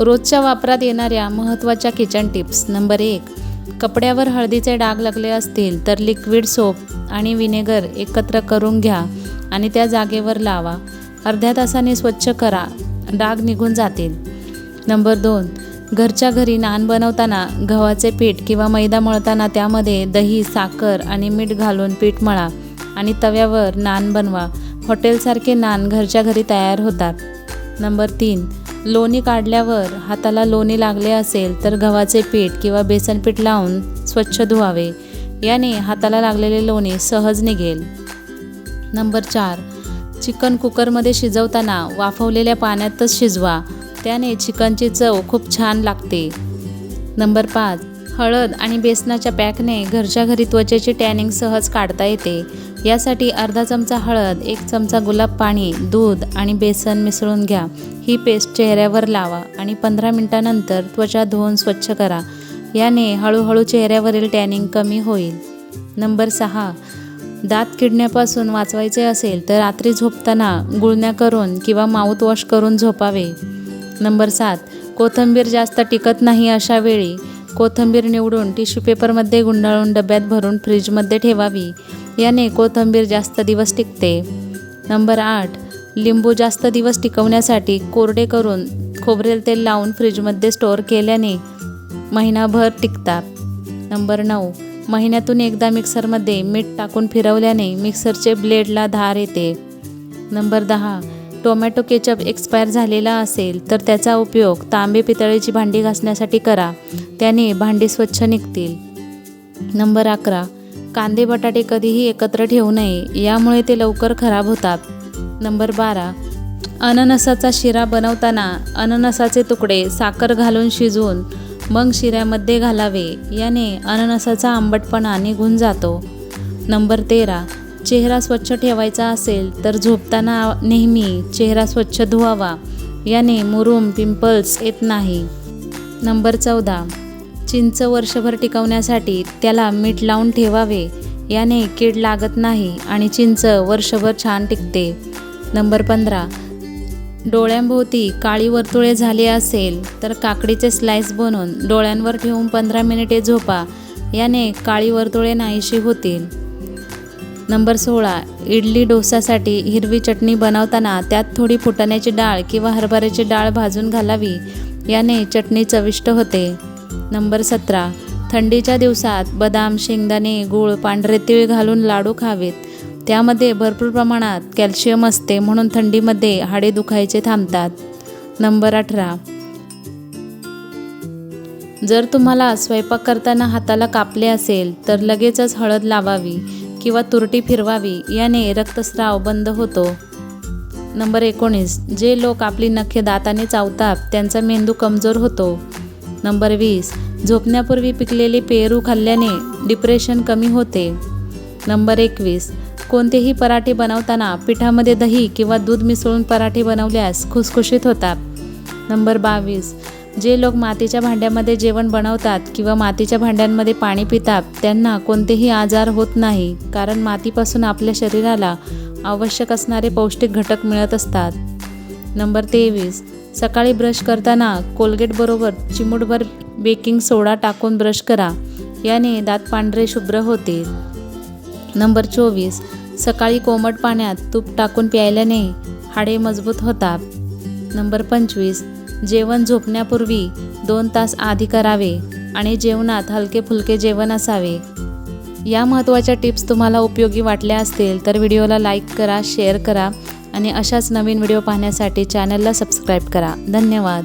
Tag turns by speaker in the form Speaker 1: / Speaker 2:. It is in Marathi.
Speaker 1: रोजच्या वापरात येणाऱ्या महत्त्वाच्या किचन टिप्स. नंबर एक कपड्यावर हळदीचे डाग लागले असतील तर लिक्विड सोप आणि विनेगर एकत्र करून घ्या आणि त्या जागेवर लावा. अर्ध्या तासाने स्वच्छ करा डाग निघून जातील. नंबर दोन घरच्या घरी नान बनवताना गव्हाचे पीठ किंवा मैदा मळताना त्यामध्ये दही साखर आणि मीठ घालून पीठ मळा आणि तव्यावर नान बनवा. हॉटेलसारखे नान घरच्या घरी तयार होतात. नंबर तीन लोणी काढल्यावर हाताला लोणी लागले असेल तर गव्हाचे पीठ किंवा बेसन पीठ लावून स्वच्छ धुवावे. याने हाताला लागलेले लोणी सहज निघेल नंबर चार. चिकन कुकरमध्ये शिजवताना वाफवलेल्या पाण्यातच शिजवा. त्याने चिकनची चव खूप छान लागते. नंबर पाच. हळद आणि बेसनाच्या पॅकने घरच्या घरी त्वचेची टॅनिंग सहज काढता येते. यासाठी अर्धा चमचा हळद एक चमचा गुलाब पाणी दूध आणि बेसन मिसळून घ्या. ही पेस्ट चेहऱ्यावर लावा आणि पंधरा मिनटानंतर त्वचा धुवून स्वच्छ करा. याने हळूहळू चेहऱ्यावरील टॅनिंग कमी होईल. नंबर सहा. दात किडण्यापासून वाचवायचे असेल तर रात्री झोपताना गुळण्या करून किंवा माउथवॉश करून झोपावे. नंबर सात. कोथिंबीर जास्त टिकत नाही अशा वेळी कोथिंबीर निवडून टिश्यू पेपरमध्ये गुंडाळून डब्यात भरून फ्रीजमध्ये ठेवावी. याने कोथिंबीर जास्त दिवस टिकते. नंबर आठ लिंबू जास्त दिवस टिकवण्यासाठी कोरडे करून खोबरेल तेल लावून फ्रीजमध्ये स्टोअर केल्याने महिनाभर टिकतात. नंबर नऊ महिन्यातून एकदा मिक्सरमध्ये मीठ टाकून फिरवल्याने मिक्सरचे ब्लेडला धार येते. नंबर दहा टोमॅटो केचप एक्सपायर झालेला असेल तर त्याचा उपयोग तांबे पितळेची भांडी घासण्यासाठी करा. त्याने भांडी स्वच्छ निघतील. नंबर अकरा. कांदे बटाटे कधीही एकत्र ठेवू नये यामुळे ते लवकर खराब होतात. नंबर बारा. अननसाचा शिरा बनवताना अननसाचे तुकडे साखर घालून शिजवून मग शिऱ्यामध्ये घालावे. याने अननसाचा आंबटपणा निघून जातो. नंबर तेरा. चेहरा स्वच्छ ठेवायचा असेल तर झोपताना नेहमी चेहरा स्वच्छ धुवावा. याने मुरूम पिंपल्स येत नाही. नंबर चौदा. चिंच वर्षभर टिकवण्यासाठी त्याला मीठ लावून ठेवावे. याने कीड लागत नाही आणि चिंच वर्षभर छान टिकते. नंबर पंधरा. डोळ्यांभोवती काळी वर्तुळे झाले असेल तर काकडीचे स्लाइस बनवून डोळ्यांवर ठेवून पंधरा मिनिटे झोपा. याने काळी वर्तुळे नाहीशी होतील. नंबर सोळा इडली डोसासाठी हिरवी चटणी बनवताना त्यात थोडी फुटाण्याची डाळ किंवा हरभऱ्याची डाळ भाजून घालावी याने चटणी चविष्ट होते. नंबर सतरा थंडीच्या दिवसात बदाम शेंगदाणे गूळ पांढरे तीळ घालून लाडू खावेत. त्यामध्ये भरपूर प्रमाणात कॅल्शियम असते म्हणून थंडीमध्ये हाडे दुखायचे थांबतात. नंबर अठरा जर तुम्हाला स्वयंपाक करताना हाताला कापले असेल तर लगेचच हळद लावावी. किंवा तुरटी फिरवावी याने रक्तस्राव बंद होतो. नंबर एकोणीस जे लोक आपली नखे दाताने चावतात त्यांचा मेंदू कमजोर होतो. नंबर वीस झोपण्यापूर्वी पिकलेले पेरू खाल्ल्याने डिप्रेशन कमी होते. नंबर एकवीस कोणतेही पराठे बनवताना पिठामध्ये दही किंवा दूध मिसळून पराठे बनवल्यास खुसखुशीत होतात. नंबर बावीस जे लोक मातीच्या भांड्यामध्ये जेवण बनवतात किंवा मातीच्या भांड्यांमध्ये पाणी पितात त्यांना कोणतेही आजार होत नाही कारण मातीपासून आपल्या शरीराला आवश्यक असणारे पौष्टिक घटक मिळत असतात. नंबर तेवीस. सकाळी ब्रश करताना कोलगेटबरोबर चिमूटभर बेकिंग सोडा टाकून ब्रश करा. याने दात पांढरे शुभ्र होतील नंबर चोवीस. सकाळी कोमट पाण्यात तूप टाकून प्यायल्याने हाडे मजबूत होतात. नंबर पंचवीस. जेवण झोपण्यापूर्वी दोन तास आधी करावे आणि जेवणात हलके फुलके जेवण असावे. या महत्त्वाच्या टिप्स तुम्हाला उपयोगी वाटल्या असतील तर व्हिडिओला लाईक करा शेअर करा आणि अशाच नवीन व्हिडिओ पाहण्यासाठी चॅनलला सबस्क्राईब करा. धन्यवाद.